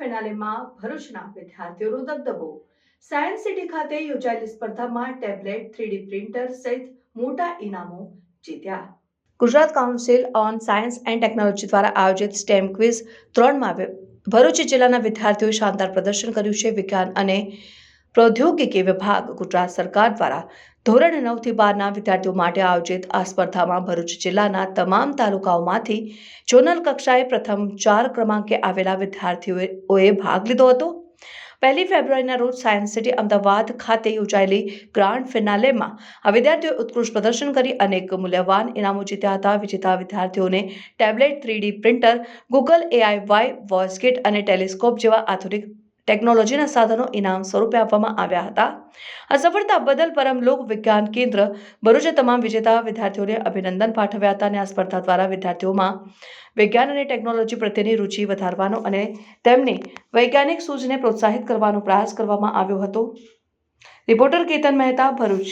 ફિનાલેમાં ભરૂચના વિદ્યાર્થીઓનો દબદબો. Science city ખાતે યોજાયેલી સ્પર્ધામાં ટેબ્લેટ, થ્રીડી પ્રિન્ટર સહિત મોટા ઇનામો જીત્યા. Gujarat Council on Science and Technology દ્વારા આયોજિત સ્ટેમ ક્વિઝ ત્રણમાં ભરૂચ જિલ્લાના વિદ્યાર્થીઓએ શાનદાર પ્રદર્શન કર્યું છે, વિજ્ઞાન અને પ્રૌદ્યોગિકી વિભાગ ગુજરાત સરકાર દ્વારા ધોરણ નવથી બારના વિદ્યાર્થીઓ માટે આયોજિત આ સ્પર્ધામાં ભરૂચ જિલ્લાના તમામ તાલુકાઓમાંથી ઝોનલ કક્ષાએ પ્રથમ ચાર ક્રમાંકે આવેલા વિદ્યાર્થીઓએ ભાગ લીધો હતો. પહેલી ફેબ્રુઆરીના રોજ સાયન્સ સિટી અમદાવાદ ખાતે યોજાયેલી ગ્રાન્ડ ફિનાલેમાં આ વિદ્યાર્થીઓએ ઉત્કૃષ્ટ પ્રદર્શન કરી અનેક મૂલ્યવાન ઇનામો જીત્યા હતા. વિજેતા વિદ્યાર્થીઓને tablet three D printer, Google AI, Y, voice kit અને ટેલિસ્કોપ જેવા આધુનિક ટેકનોલોજીના સાધનો ઇનામ સ્વરૂપે આપવામાં આવ્યા હતા. આ સફળતા બદલ પરમલોક વિજ્ઞાન કેન્દ્ર ભરૂચે તમામ વિજેતા વિદ્યાર્થીઓને અભિનંદન પાઠવ્યા હતા અને આ સ્પર્ધા દ્વારા વિદ્યાર્થીઓમાં વિજ્ઞાન અને ટેકનોલોજી પ્રત્યેની રુચિ વધારવાનો અને તેમની વૈજ્ઞાનિક સૂઝને પ્રોત્સાહિત કરવાનો પ્રયાસ કરવામાં આવ્યો હતો. રિપોર્ટર કેતન મહેતા, ભરૂચ.